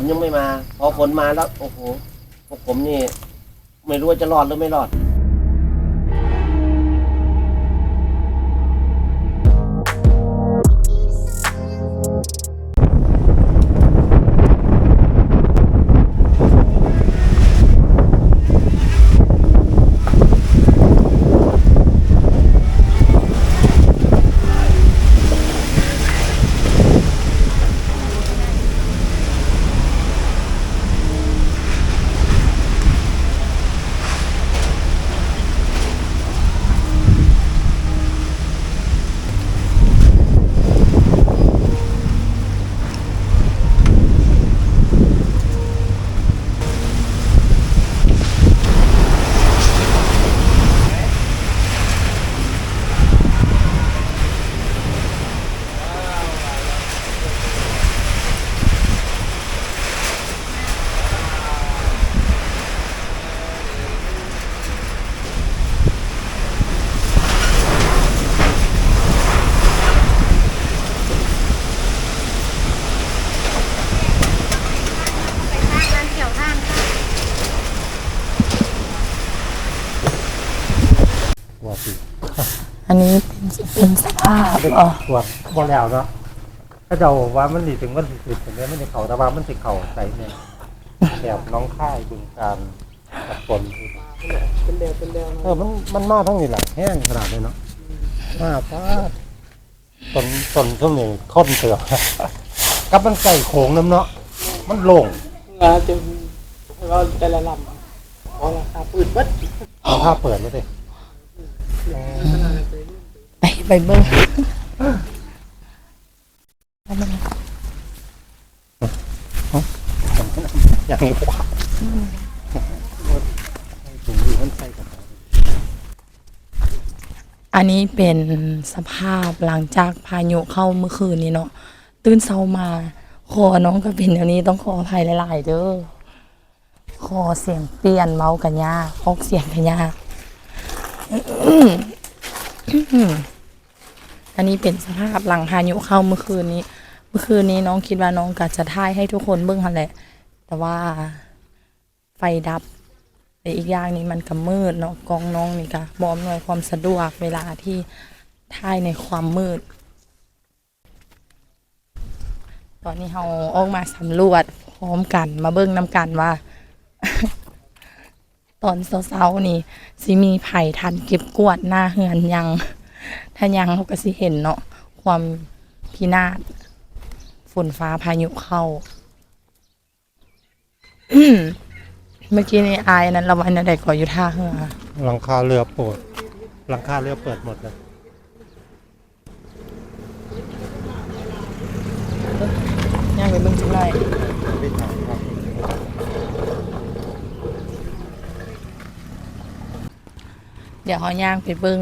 ฝนยังไม่มา พอฝนมาแล้ว โอ้โหพวกผมนี่ ไม่รู้ว่าจะรอดหรือไม่รอด ภาพอ๋อ ตรวจบ่แล้วเนาะถ้าเดาว่ามันสิถึงวันที่สิบแต่เนี้ยมันสิเข้าแต่ว่ามันสิเข้าใส่เนี่ยแถบน้องค่ายบึงการกับฝนเป็นเดวเป็นเดวเออมันมันมาทั้งนี้แหละแห้งขนาดนี้เนาะมาป้าดต้นต้นช่วงนี้ค้นเสือกกับมันไก่โขงน้ำเนาะมันโล่งงานจะเราแต่ละลำเอาราคาปืนเบิดเอาผ้าเปิดเลยสิไป ไปเบิ้งเอามาอย่างนี้ขวาถุงมือมันใส่กันอันนี้เป็นสภาพหลังจากพายุเข้าเมื่อคืนนี้เนาะตื่นเช้ามา คอน้องก็เป็นอย่างนี้ต้องขออภัยหลาย ๆ เด้อคอเสียงเปลี่ยนเมากันยากออกเสียงกันยาก อันนี้เป็นสภาพหลังพายุเข้าเมื่อคืนนี้ เมื่อคืนนี้น้องคิดว่าน้องก็จะถ่ายให้ทุกคนเบิ่งหันแหละ แต่ว่าไฟดับแต่อีกอย่างนี้มันก็มืดเนาะกองน้องนี่ก็บอมหน่วยความสะดวกเวลาที่ถ่ายในความมืด ตอนนี้เราออกมาสำรวจพร้อมกันมาเบิ่งน้ำกันว่า ตอนเช้าๆนี่สิมีไผ่ทันเก็บกวาดหน้าเฮือนยัง ถ้ายังเราก็สิเห็นเนาะความพินาศฝนฟ้าพายุเข้าเมื่อกี้นี่อายนั้นเราวันนั้นใดก่ออยู่ท่าเรือหลังคาเรือเปิดหลังคาเรือเปิดหมดเลยย่างไปเบิ่งจังหน่อยไม่ถ่ายครับเดี๋ยวเขาย่างไปเบิ่ง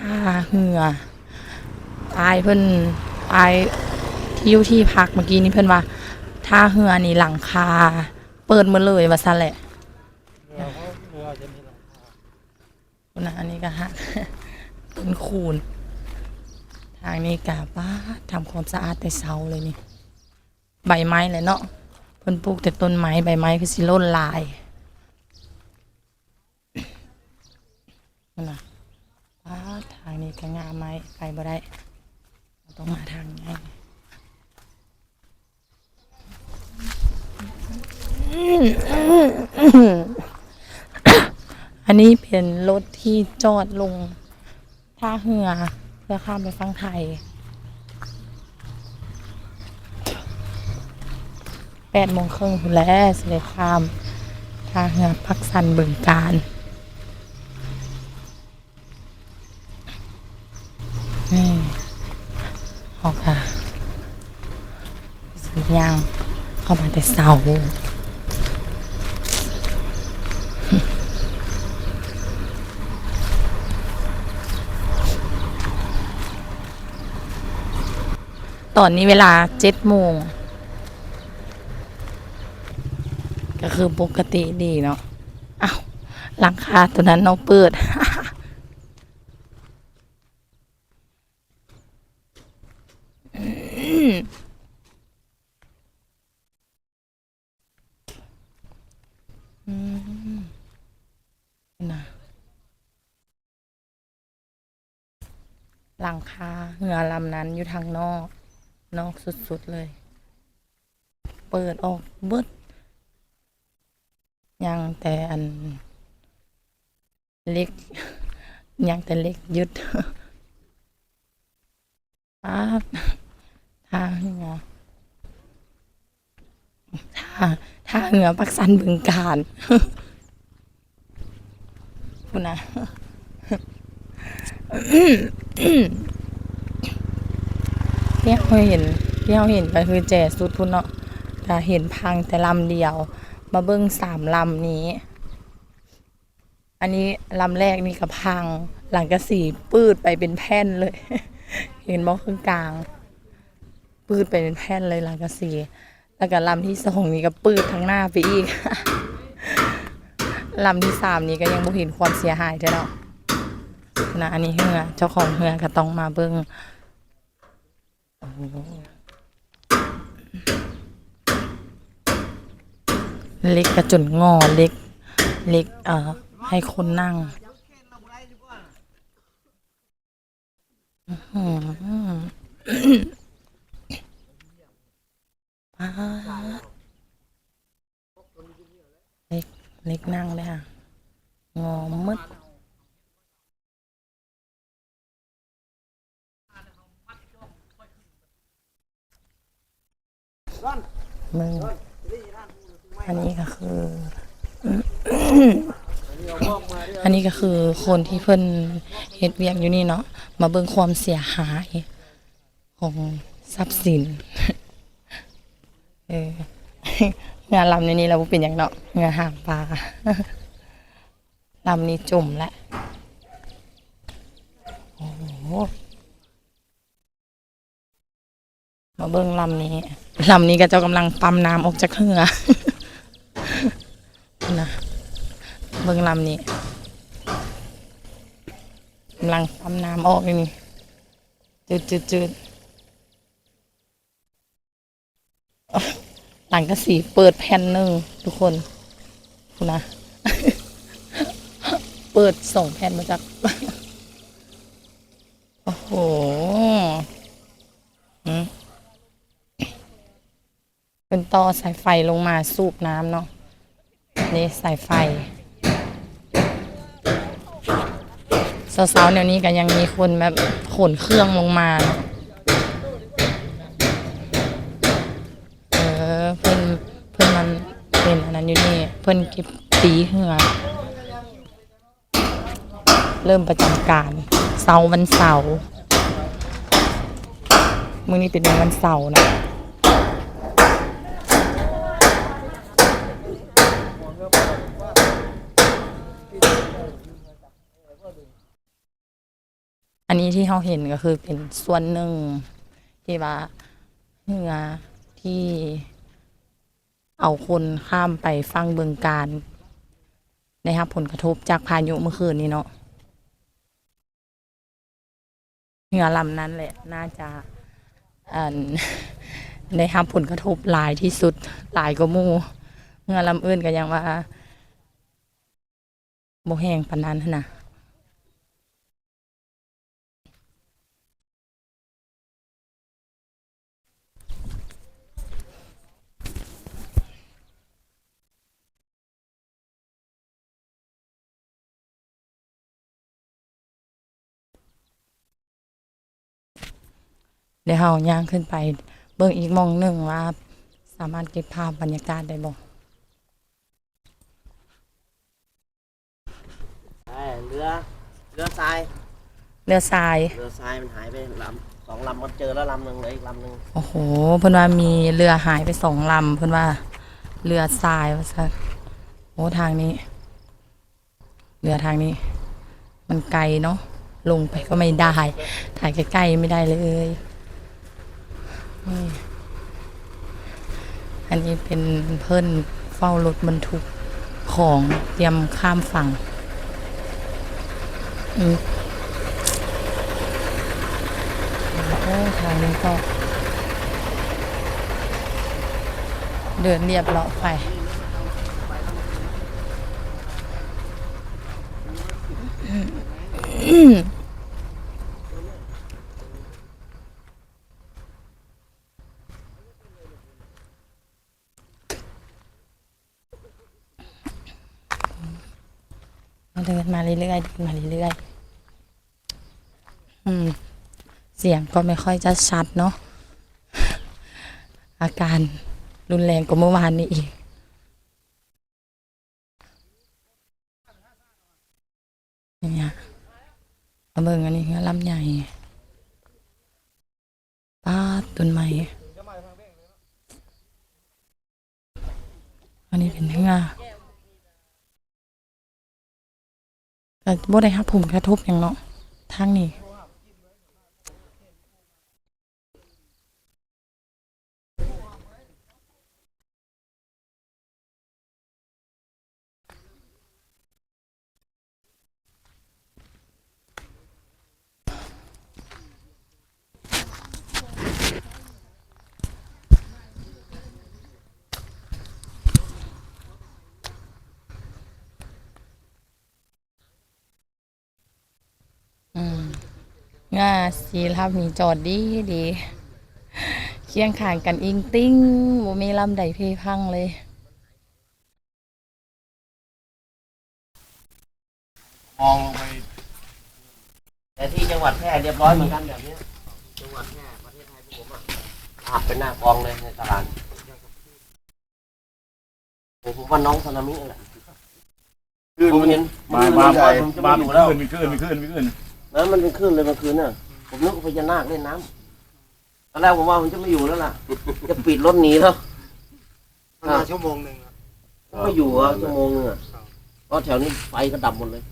ท่าเรืออายเพิ่นอายที่อยู่ที่พักเมื่อกี้นี้เพิ่นว่าท่าเรือนี่หลังคา เปิดหมาเลยว่าซั่นแหละเรือเขาเลังคาคุณนะอันนี้ก็หักต้นคูณทางนี้กะป้าทำความสะอาดแต่เช้าเลยนี่ ใบไม้เลยเนาะเพิ่นปลูกแต่ต้นไม้ใบไม้คือสิล่นลายนั่นนะ ป้าทางนี้ก็งามไม้ไปบ่ได้เราต้องมาทางนี้อันนี้เป็นรถที่จอดลงท่าเรือเพื่อข้ามไปฝั่งไทยแปดโมงครึ่งพู้นแล้วสิได้ข้ามท่าเรือพักสันเบึงการนี่ออกค่ะสุดยางเข้ามา แต่เสาตอนนี้เวลาเจ็ดโมง ก็คือปกติดีเนาะอ้าวหลังคาตัวนั้นน้องเปิด หลังคาเรือลำนั้นอยู่ทางนอก นอกสุดๆเลย เปิดออกเบิดยังแต่อัน เล็ก ยังแต่เล็กยึดป้าทางเหงาท่าท่าเหงือปักสันบึงการคุณนะ ที่เราเห็นที่เราเห็นก็คือแจสุดพุ่นเนาะแต่เห็นพังแต่ลำเดียว มาเบิ้งสามลำนี้ อันนี้ลำแรกนี่ก็พัง หลังกระสีปืดไปเป็นแผ่นเลย เห็นบอกข้างกลาง ปืดไปเป็นแผ่นเลยหลังกระสีแล้วก็ลำที่สองนี่ก็ปืดทั้งหน้าไปอีกลำที่สามนี้ก็ยังบ่เห็นความเสียหายเท่าเนาะ นะอันนี้เหือเจ้าของเหือก็ต้องมาเบิ้งเล็กกระจุนงอเล็ก เล็กเอ่อให้คนนั่งอื้อหือป๊าเล็กเล็กนั่งเลยค่ะงอมึด มึงอันนี้ก็คือ อันนี้ก็คือคนที่เพิ่นเฮ็ดเวียกอยู่นี่เนาะมาเบิ่งความเสียหายของทรัพย์สิน เอองานลำในนี้เราเป็นอย่างเนาะงานหางปลาลำนี้จุ่มแล้วโอ้ มาเบิ่งลำนี้ลำนี้ก็เจ้ากำลังปั๊มน้ำออกจากเรือนะเบิ่งลำนี้กำลังปั๊มน้ำออกนี่จืดจืดจืดหลังกระสีเปิดแผ่นหนึ่งทุกคนคุณนะ เปิดสองแผ่นมาจาก โอ้โหอืม เป็นต่อสายไฟลงมาสูบน้ำเนาะนี่สายไฟสาวๆแนวนี้ก็ยังมีคนแบบขนเครื่องลงมาเนาะเออเพิ่นเพิ่นมันเป็นอันนั้นอยู่นี่เพิ่นเก็บตีเหือเริ่มประจำการเสาร์วันเสาร์มื้อนี้เป็นวันเสาร์นะ อันนี้ที่เราเห็นก็คือเป็นส่วนหนึ่งที่ว่าเรือที่เอาคนข้ามไปฟังเบืองการได้รับผลกระทบจากพายุเมื่อคืนนี้เนาะเรือลำนั้นแหละน่าจะอันได้รับผลกระทบหลายที่สุดหลายกว่ามู่เรือลำอื่นก็ยังว่าบ่แหงปานนั้นนะ เดี๋ยวเราย่างขึ้นไป เบิ่งอีกหมองหนึ่งว่า สามารถเก็บภาพบรรยากาศได้บ่ใช่เรือเรือทรายเรือทราย เรือทรายมันหายไปลำสองลำมันเจอแล้วลำหนึ่งเหลยอีกลำหนึ่งโอ้โห เพิ่นว่ามีเรือหายไปสองลำเพิ่นว่า เรือทรายว่าซะโอ้ทางนี้ เรือทางนี้ มันไกลเนาะลงไปก็ไม่ได้ ถ่ายใกล้ๆไม่ได้เลยนี่ อันนี้เป็นเพิ่นเฝ้ารถบรรทุกของเตรียมข้ามฝั่งอืมโอ้ทางนี้ก็เดินเรียบเลาะไป อ เดินมาเรื่อยๆเดินมาเรื่อยๆอืม เสียงก็ไม่ค่อยจะชัดเนาะอาการรุนแรงกว่าเมื่อวานนี้อีกเนี่ยมาเบิ่งอันนี้คือลำใหญ่ป้าต้นไม้อันนี้เป็นเหือ แต่บ่ได้ครับผมกระทบอย่างเนาะทางนี้ อืม ง่าสีลำนี่จอดดีดีเคียงข่างกันอิงติ้งบ่มีลำใดเพพังเลยมองลงไปแต่ที่จังหวัดแพร่เรียบร้อยเหมือนกันแบบเนี้ยจังหวัดแพร่ประเทศไทยพวกผมอะอาบเป็นหน้ากองเลยในตลาดผมว่าน้องซานามิแหละ ขึ้นผมมันเห็นมาผมมาเห็นมาผมจะมาไม่อมียู่แล้ว ขึ้นมีขึ้นมีขึ้นมีขึ้น น้ำมันเป็นคลื่นเลยเมื่อคืนน่ะ ผมนึกว่าพญานาคเล่นน้ำตอนแรกผมว่าผมจะไม่อยู่แล้วล่ะ จะปิดรถหนีแล้วมาชั่วโมงหนึ่งไม่อยู่อะชั่วโมงนึงอะเพราะแถวนี้ไฟก็ดับหมดเลย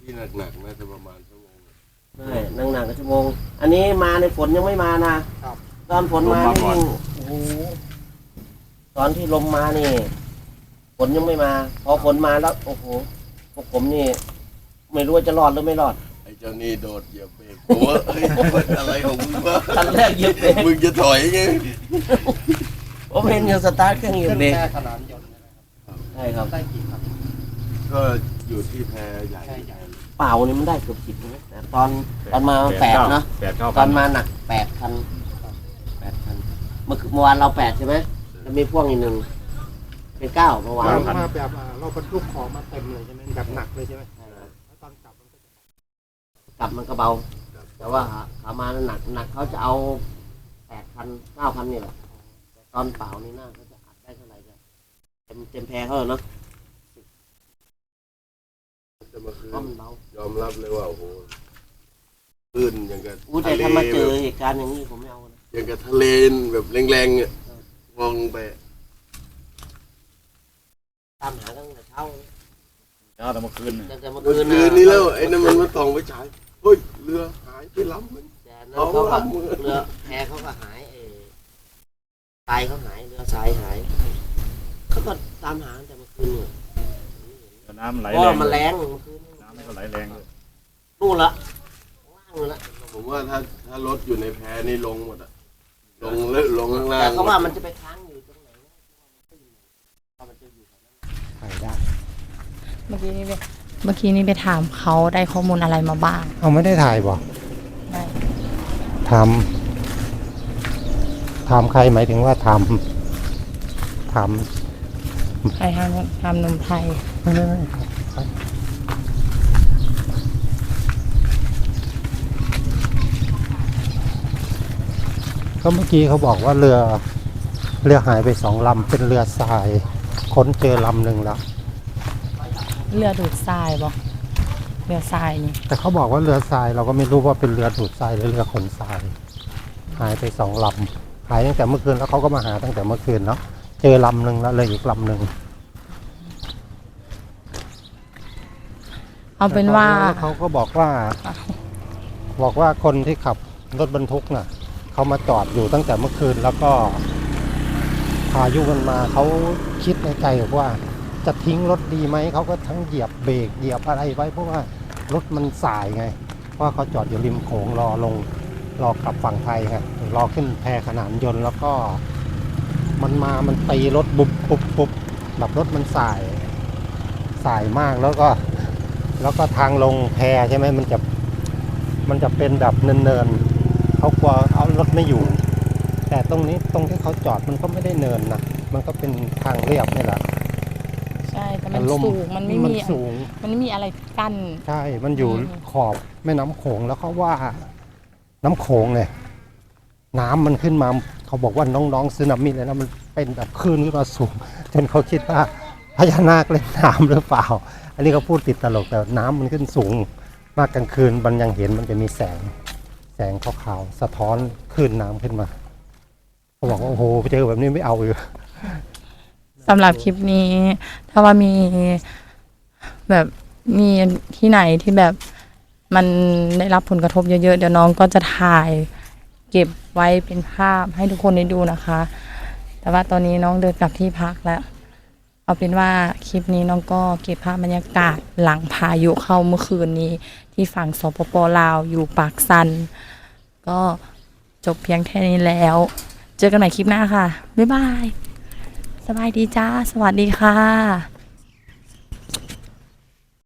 ที่หนักๆน่าจะประมาณชั่วโมงใช่นั่งหนักก็ชั่วโมง อันนี้มาในฝนยังไม่มานะตอนฝนมานี่ยิ่งโอ้โหตอนที่ลมมานี่ฝนยังไม่มา พอฝนมาแล้ว โอ้โหพวกผมนี่ ไม่รู้ว่าจะรอดหรือไม่รอดไอ้ เจ้านี่โดดเหยียบเบรกหัวเฮ้ยอะไรของมึงวะคันแรกเหยียบเบรกมึงจะถอยไงผมเห็นอย่างสตาร์ทเครื่องเหยียบเบรกแค่ขนาดยนต์ใช่ครับได้กี่ครับก็อยู่ที่แพใหญ่เปล่านี่มันได้เกือบสิบนะแต่ตอนตอนมาแปดเนอะแปดเก้าตอนมาหนักแปดพันแปดพันเมื่อคืนเมื่อวานเราแปดใช่ไหมแล้วมีพ่วงอีกหนึ่งเป็นเก้าเมื่อวานมามาแบบอ่าเราบรรทุกของมาเต็มเลยใช่ไหมแบบหนักเลยใช่ไหมแล้วตอนกลับมันก็จะ กลับมันก็เบา แต่ว่าขามาหนักหนักเขาจะเอาแปดพันเก้าพันนี่แหละแต่ตอนเปล่านี่น่าเขาจะอัดได้เท่าไหร่กันเต็มเต็มแพรเขาเหรอเนาะจะมาคืเพราะนมันเบายอมรับเลยว่าโอ้โหขึ้นอย่างกับอู้แต่ถ้ามาเจอเหตุการณ์อย่างนี้ผมไม่เอานะอย่างกับทะเลแบบแรงๆเนี่ยมองไปตามหาตั้งแต่เช้าเลยเอาแต่เมื่อคืนน่ะตั้งแต่เมื่อเมื่คือนนะคืนนี้แล้วไอ้นั่นมันมาส่องไปฉาย เฮ้ยเรือหายไปลำมันแต่นั้นเขาก็เรือแพเขาก็หายเออทรายเขาหายเรือทรายหายเขาก็ตามหาตั้งแต่เมื่อคืนเนี่ยแต่น้ำไหลเพราะแรว่างมันแรงเมื่อคืนน้ำมันก็ไหลแรงเลยนู่นละล่างนู่นละผมว่าถ้าถ้ารถอยู่ในแพนี่ลงหมดอะลงเละลงข้างล่างแต่เขาว่ามันจะไปค้างอยู่ตรงไหนนะว่ามันจะอยู่แถวนั้น ถ่ายได้เมื่อกี้นี่ไป เมื่อกี้นี่ไปถามเขาได้ข้อมูลอะไรมาบ้าง เอาไม่ได้ถ่ายบ่ได้ทำทำใครหมายถึงว่าทำทำใครทำทำนมไทยไม่ไม่ไม่ครับก็เมื่อกี้เขาบอกว่าเรือ เรือหายไปสองลำเป็นเรือทราย ค้นเจอลำหนึ่งแล้ว เรือดูดทรายบอกเรือทรายนี่แต่เขาบอกว่าเรือทรายเราก็ไม่รู้ว่าเป็นเรือดูดทรายหรือเรือขนทรายหายไปสองลำหายตั้งแต่เมื่อคืนแล้วเขาก็มาหาตั้งแต่เมื่อคืนเนาะเจอลำหนึ่งแล้วเลยอีกลำหนึ่งเอาเป็นว่าแต่ตอนนี้เขาก็บอกว่า บอกว่าคนที่ขับรถบรรทุกน่ะเขามาจอดอยู่ตั้งแต่เมื่อคืนแล้วก็พายุมันมาเขาคิดในใจว่า จะทิ้งรถดีไหมเขาก็ทั้งเหยียบเบรกเหยียบอะไรไว้เพราะว่ารถมันสายไง เพราะว่าเขาจอดอยู่ริมโขงรอลงรอกลับฝั่งไทยไงรอขึ้นแพขนานยนต์แล้วก็ มันมามันตีรถบุบบุบบุบแบบรถมันสายสายมากแล้วก็ แล้วก็ทางลงแพใช่ไหมมันจะมันจะเป็นแบบเนินๆเขากลัวเอารถไม่อยู่ แต่ตรงนี้ตรงที่เขาจอดมันก็ไม่ได้เนินนะมันก็เป็นทางเรียบนี่แหละ แต่มันลสูงมันไม่มีสูง มันไม่มีอะไรกั้น ใช่ มันอยู่อืม ขอบแม่น้ำโขงแล้วเขาว่า น้ำโขงเนี่ยน้ำมันขึ้นมา เขาบอกว่าน้องๆซึนามิเลยนะมันเป็นแบบคลื่นขึ้นมาสูง จนเขาคิดว่าพญานาคเล่นน้ำหรือเปล่า อันนี้เขาพูดติดตลกแต่น้ำมันขึ้นสูง มากกลางคืนมันยังเห็นมันจะมีแสง แสงขาวๆสะท้อนคลื่นน้ำขึ้นมาเขาบอกว่าโอ้โหไปเจอแบบนี้ไม่เอาอยู่ สำหรับคลิปนี้ ถ้าว่ามีแบบมีที่ไหนที่แบบมันได้รับผลกระทบเยอะๆ เดี๋ยวน้องก็จะถ่ายเก็บไว้เป็นภาพให้ทุกคนได้ดูนะคะ แต่ว่าตอนนี้น้องเดินกลับที่พักแล้ว เอาเป็นว่าคลิปนี้น้องก็เก็บภาพบรรยากาศหลังพายุเข้าเมื่อคืนนี้ ที่ฝั่งสปปลาวอยู่ปากซัน ก็จบเพียงแค่นี้แล้ว เจอกันใหม่คลิปหน้าค่ะ บ๊ายบาย สบายดีจ้า สวัสดีค่ะ